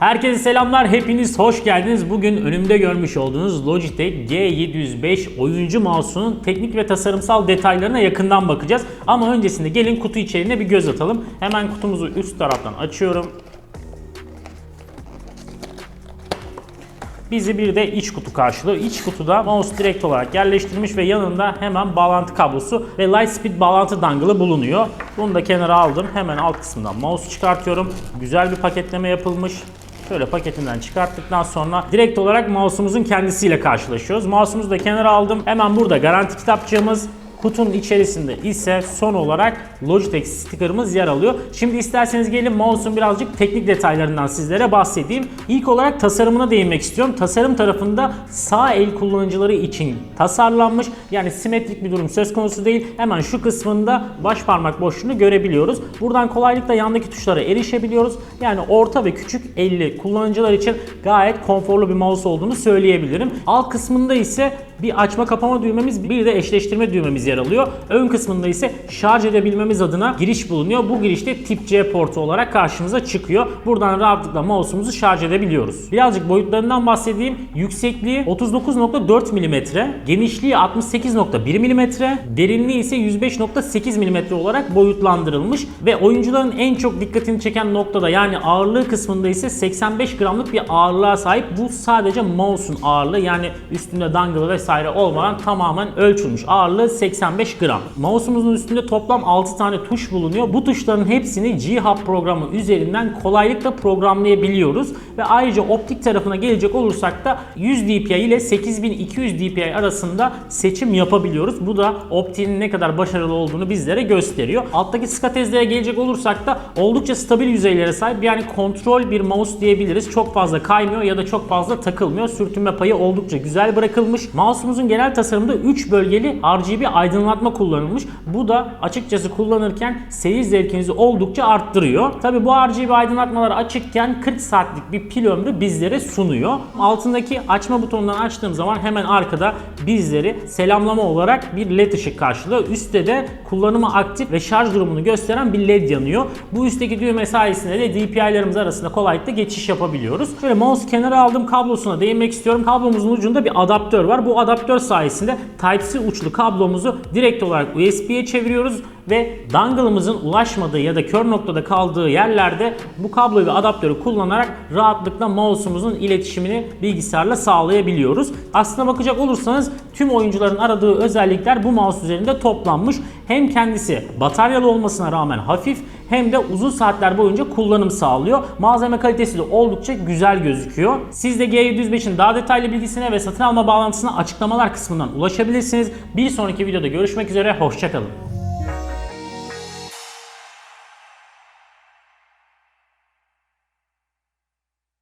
Herkese selamlar, hepiniz hoş geldiniz. Bugün önümde görmüş olduğunuz Logitech G705 oyuncu mouse'unun teknik ve tasarımsal detaylarına yakından bakacağız. Ama öncesinde gelin kutu içeriğine bir göz atalım. Hemen kutumuzu üst taraftan açıyorum. Bizi bir de iç kutu karşılıyor. İç kutuda mouse direkt olarak yerleştirilmiş ve yanında hemen bağlantı kablosu ve Lightspeed bağlantı dangle'ı bulunuyor. Bunu da kenara aldım. Hemen alt kısmından mouse çıkartıyorum. Güzel bir paketleme yapılmış. Şöyle paketinden çıkarttıktan sonra direkt olarak mouse'umuzun kendisiyle karşılaşıyoruz. Mouse'umuzu da kenara aldım. Hemen burada garanti kitapçığımız, Kutunun içerisinde ise son olarak Logitech sticker'ımız yer alıyor. Şimdi isterseniz gelin mouse'un birazcık teknik detaylarından sizlere bahsedeyim. İlk olarak tasarımına değinmek istiyorum. Tasarım tarafında sağ el kullanıcıları için tasarlanmış. Yani simetrik bir durum söz konusu değil. Hemen şu kısmında baş parmak boşluğunu görebiliyoruz. Buradan kolaylıkla yandaki tuşlara erişebiliyoruz. Yani orta ve küçük elli kullanıcılar için gayet konforlu bir mouse olduğunu söyleyebilirim. Alt kısmında ise bir açma kapama düğmemiz bir de eşleştirme düğmemiz yer alıyor. Ön kısmında ise şarj edebilmemiz adına giriş bulunuyor. Bu girişte tip C portu olarak karşımıza çıkıyor. Buradan rahatlıkla mouse'umuzu şarj edebiliyoruz. Birazcık boyutlarından bahsedeyim. Yüksekliği 39.4 mm, genişliği 68.1 mm, derinliği ise 105.8 mm olarak boyutlandırılmış ve oyuncuların en çok dikkatini çeken noktada yani ağırlığı kısmında ise 85 gramlık bir ağırlığa sahip. Bu sadece mouse'un ağırlığı yani üstünde dangle vesaire olmadan tamamen ölçülmüş. Ağırlığı 85 gram. Mouse'umuzun üstünde toplam 6 tane tuş bulunuyor. Bu tuşların hepsini G-Hub programı üzerinden kolaylıkla programlayabiliyoruz. Ve ayrıca optik tarafına gelecek olursak da 100 dpi ile 8200 dpi arasında seçim yapabiliyoruz. Bu da optiğin ne kadar başarılı olduğunu bizlere gösteriyor. Alttaki skatezlere gelecek olursak da oldukça stabil yüzeylere sahip. Yani kontrol bir mouse diyebiliriz. Çok fazla kaymıyor ya da çok fazla takılmıyor. Sürtünme payı oldukça güzel bırakılmış. Mouse'umuzun genel tasarımında 3 bölgeli RGB aydınlatma kullanılmış. Bu da açıkçası kullanırken seyir zevkinizi oldukça arttırıyor. Tabi bu RGB aydınlatmalar açıkken 40 saatlik bir pil ömrü bizlere sunuyor. Altındaki açma butonundan açtığım zaman hemen arkada bizleri selamlama olarak bir led ışık karşılıyor. Üstte de kullanımı aktif ve şarj durumunu gösteren bir led yanıyor. Bu üstteki düğme sayesinde de DPI'lerimiz arasında kolaylıkla geçiş yapabiliyoruz. Şöyle mouse kenara aldım kablosuna değinmek istiyorum. Kablomuzun ucunda bir adaptör var. Bu adaptör sayesinde Type-C uçlu kablomuzu direkt olarak USB'ye çeviriyoruz ve dongle'ımızın ulaşmadığı ya da kör noktada kaldığı yerlerde bu kabloyu ve adaptörü kullanarak rahatlıkla mouse'umuzun iletişimini bilgisayarla sağlayabiliyoruz. Aslına bakacak olursanız tüm oyuncuların aradığı özellikler bu mouse üzerinde toplanmış. Hem kendisi bataryalı olmasına rağmen hafif hem de uzun saatler boyunca kullanım sağlıyor. Malzeme kalitesi de oldukça güzel gözüküyor. Siz de G705'in daha detaylı bilgisine ve satın alma bağlantısına açıklamalar kısmından ulaşabilirsiniz. Bir sonraki videoda görüşmek üzere, hoşçakalın.